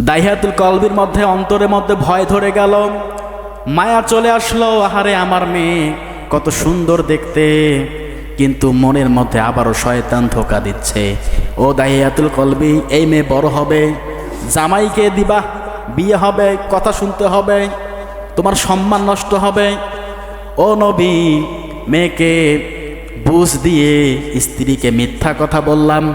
দাহিয়াতুল কলবির মধ্যে অন্তরের মধ্যে ভয় ধরে গেল। মায়া চলে আসলো, আহারে আমার মেয়ে, কত সুন্দর দেখতে। কিন্তু মনের মধ্যে আবারও শয়তান ধোকা দিচ্ছে। ও দাহিয়াতুল কলবি, এই মেয়ে বড় হবে, জামাইকে দিবা, বিয়ে হবে, কথা শুনতে হবে, তোমার সম্মান নষ্ট হবে। ও নবী, মেয়েকে বুঝ দিয়ে স্ত্রীকে মিথ্যা কথা বললাম।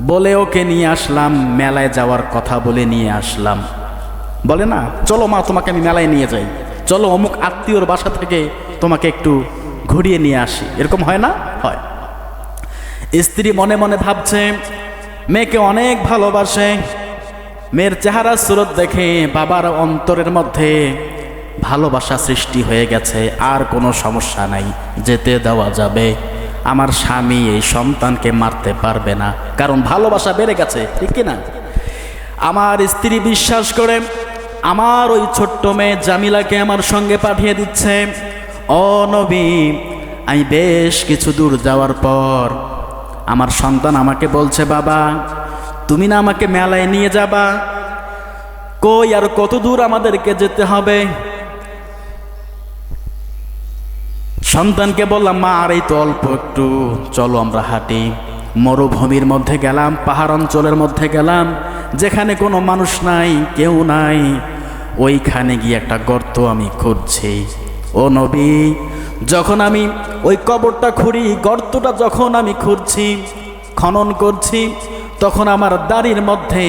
বলে ওকে নিয়ে আসলাম, মেলায় যাওয়ার কথা বলে নিয়ে আসলাম। বলে, না, চলো মা, তোমাকে আমি মেলায় নিয়ে যাই। চলো, অমুক আত্মীয়র বাসা থেকে তোমাকে একটু ঘুরিয়ে নিয়ে আসি। এরকম হয় না? হয়। স্ত্রী মনে মনে ভাবছে, মেয়েকে অনেক ভালোবাসে। মেয়ের চেহারা সুরত দেখে বাবার অন্তরের মধ্যে ভালোবাসা সৃষ্টি হয়ে গেছে। আর কোনো সমস্যা নাই, যেতে দেওয়া যাবে। আমার স্বামী এই সন্তানকে মারতে পারবে না। কারণ ভালোবাসা বেড়ে গেছে, ঠিক কিনা? আমার স্ত্রী বিশ্বাস করে, আমার ওই ছোট্ট মেয়ে জামিলাকে আমার সঙ্গে পাঠিয়ে দিচ্ছে। ও নবী, আমি বেশ কিছু দূর যাওয়ার পর আমার সন্তান আমাকে বলছে, বাবা, তুমি না আমাকে মেলায় নিয়ে যাবা? কই আর কত দূর আমাদেরকে যেতে হবে? সন্তানকে বললাম, মা, আর এই তো অল্প একটু। চলো আমরা হাঁটি। মরুভূমির মধ্যে গেলাম, পাহাড় অঞ্চলের মধ্যে গেলাম, যেখানে কোনো মানুষ নাই, কেউ নাই। ওইখানে গিয়ে একটা গর্ত আমি খুঁজছি ও নবী, যখন আমি ওই কবরটা খুঁড়ি, গর্তটা যখন আমি খুঁড়ছি, খনন করছি, তখন আমার দাড়ির মধ্যে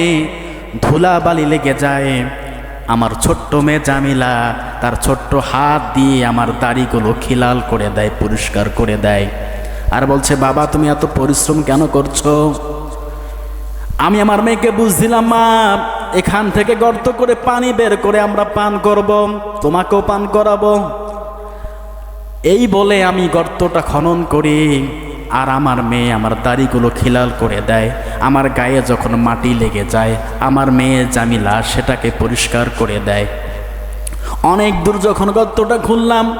ধুলা বালি লেগে যায়। আমার ছোট্ট মেয়ে জামিলা, তার ছোট্ট হাত দিয়ে আমার দাড়িগুলো খিলাল করে দেয়, পরিষ্কার করে দেয়। আর বলছে, বাবা, তুমি এত পরিশ্রম কেন করছ? আমি আমার মেয়েকে বুঝছিলাম, মা, এখান থেকে গর্ত করে পানি বের করে আমরা পান করব, তোমাকেও পান করাবো। এই বলে আমি গর্তটা খনন করি। আর আমার মেয়ে আমার দাড়িগুলো খিলাল করে দেয়। আমার গায়ে যখন মাটি লেগে যায়, আমার মেয়ে জামিলা সেটাকে পরিষ্কার করে দেয়। অনেক দূর যখন গর্তটা খুললাম,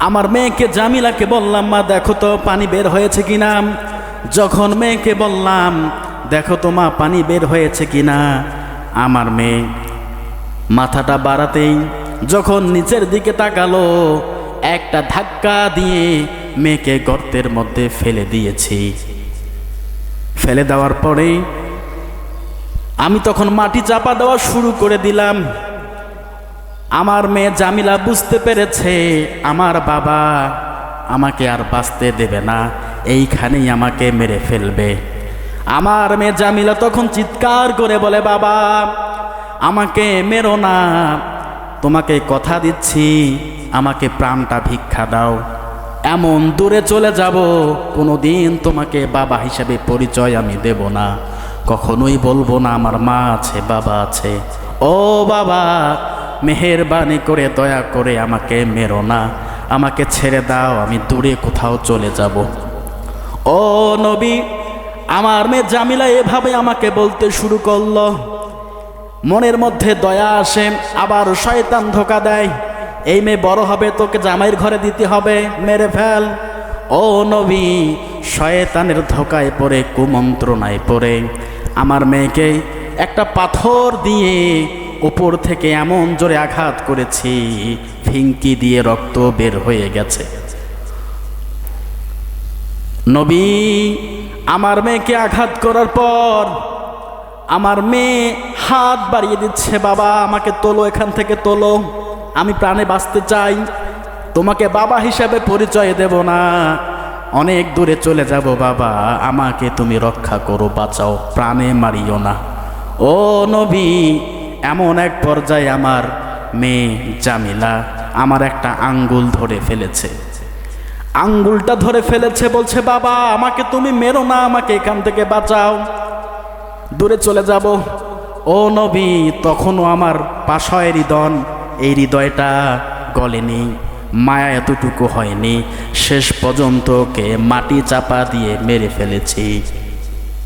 আমার মেয়েকে জামিলাকে বললাম, মা, দেখো তো, পানি বের হয়েছে কি কিনা? যখন মেয়েকে বললাম, দেখো তো, মা, পানি বের হয়েছে কিনা? আমার মেয়ে মাথাটা বাড়াতেই যখন নিচের দিকে তাকালো, একটা ধাক্কা দিয়ে মেয়েকে গর্তের মধ্যে ফেলে দিয়েছি। ফেলে দেওয়ার পরে আমি তখন মাটি চাপা দেওয়া শুরু করে দিলাম। আমার মেয়ে জামিলা বুঝতে পেরেছে, আমার বাবা আমাকে আর বাঁচতে দেবে না, এইখানেই আমাকে মেরে ফেলবে। আমার মেয়ে জামিলা তখন চিৎকার করে বলে, বাবা, আমাকে মেরো না, তোমাকে কথা দিচ্ছি, আমাকে প্রাণটা ভিক্ষা দাও। এমন দূরে চলে যাব কোনো দিন তোমাকে বাবা হিসাবে পরিচয় আমি দেব না। কখনোই বলব না, আমার মা আছে, বাবা আছে। ও বাবা, মেহেরবানি করে, দয়া করে আমাকে মেরো না। আমাকে ছেড়ে দাও, আমি দূরে কোথাও চলে যাব। ও নবী, আমার মেয়ে জামিলা এভাবে আমাকে বলতে শুরু করল। মনের মধ্যে দয়া আসে, আবার শয়তান ধোকা দেয়। এই মেয়ে বড় হবে, তোকে জামাইয়ের ঘরে দিতে হবে। মেরে ফেল। ও নবী, শয়তানের ধোকায় পড়ে, কুমন্ত্রণায় পড়ে। আমার মেয়েকে একটা পাথর দিয়ে উপর থেকে এমন জোরে আঘাত করেছি ফিঙ্কি দিয়ে রক্ত বের হয়ে গেছে। নবী, আমার মেয়েকে আঘাত করার পর আমার মেয়ে হাত বাড়িয়ে দিচ্ছে, বাবা, আমাকে তোলো, এখান থেকে তোলো। আমি প্রাণে বাঁচতে চাই, তোমাকে বাবা হিসাবে পরিচয় দেব না। অনেক দূরে চলে যাব, বাবা। আমাকে তুমি রক্ষা করো, বাঁচাও, প্রাণে মারিও না। ও নবী, এমন এক পর্যায়ে আমার মেয়ে জামিলা আমার একটা আঙ্গুল ধরে ফেলেছে। আঙ্গুলটা ধরে ফেলেছে, বলছে, বাবা, আমাকে তুমি মেরো না, আমাকে এখান থেকে বাঁচাও। দূরে চলে যাব। ও নবী, তখনও আমার পাশয় হৃদয় এই হৃদয়টা গলেনি মায়া এতটুকু হয়নি। শেষ পর্যন্ত ওকে মাটি চাপা দিয়ে মেরে ফেলেছি।